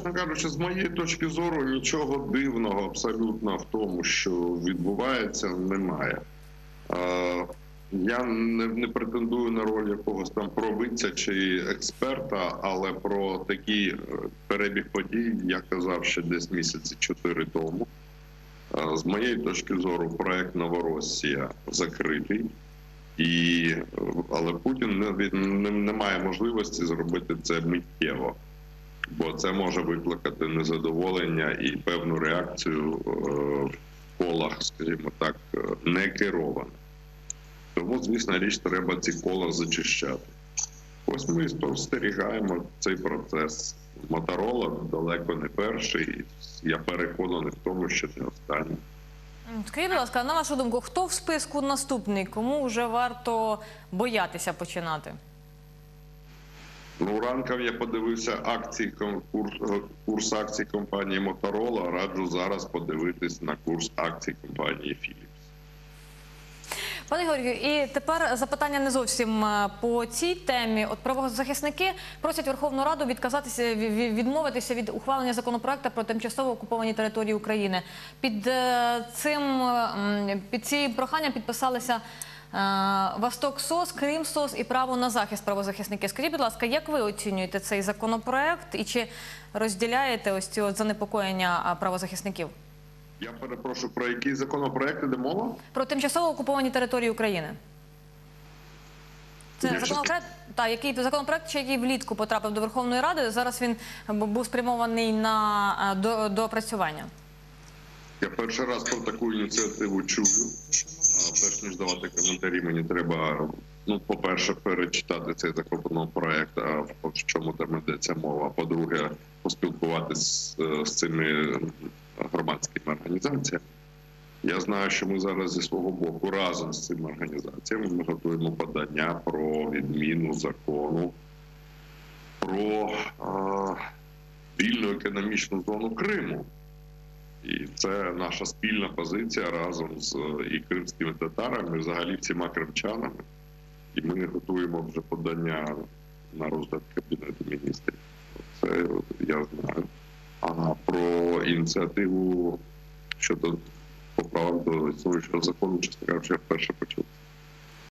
чесно кажучи, з моєї точки зору нічого дивного абсолютно в тому, що відбувається, немає. Я не, не претендую на роль якогось там провидця чи експерта, але про такий е, перебіг подій я казав ще десь місяці чотири тому. З моєї точки зору, проект Новоросія закритий, і, але Путін не, не, не має можливості зробити це миттєво бо це може викликати незадоволення і певну реакцію е, в колах, скажімо так, е, не керовано. Тому, звісно, річ, треба ці кола зачищати. Ось ми спостерігаємо цей процес. Моторола далеко не перший. Я переконаний в тому, що не останній. Скажіть, будь ласка, на вашу думку, хто в списку наступний? Кому вже варто боятися починати? Ну, ранком я подивився акції курс, е, курс акцій компанії Моторола. Раджу зараз подивитись на курс акцій компанії Philips. Пане Георгію, і тепер запитання не зовсім е, по цій темі. От правозахисники просять Верховну Раду відказатися ві- ві- відмовитися від ухвалення законопроекту про тимчасово окуповані території України. Під е, цим під ці прохання підписалися. Е, Восток СОС, Крим СОС і право на захист правозахисники. Скажіть, будь ласка, як ви оцінюєте цей законопроект і чи розділяєте ось ці занепокоєння правозахисників Я перепрошую, про який законопроект іде мова? про тимчасово окуповані території України? Це законопроект, та який законопроект, ще який влітку потрапив до Верховної Ради. Зараз він був спрямований на е, до, доопрацювання. Я перший раз про таку ініціативу чую. А, Перш ніж давати коментарі, мені треба ну, по-перше, перечитати цей законопроект, а в чому там йдеться мова. По-друге, поспілкуватися з, з цими громадськими організаціями. Я знаю, що ми зараз зі свого боку разом з цими організаціями ми готуємо подання про відміну закону про а, вільну економічну зону Криму. І це наша спільна позиція разом з е, і кримськими татарами, і взагалі всіма кримчанами. І ми готуємо вже подання на розгляд Кабінету міністрів. Це я знаю. А про ініціативу щодо поправок до існуючого закону, чесно кажучи, я вперше почув.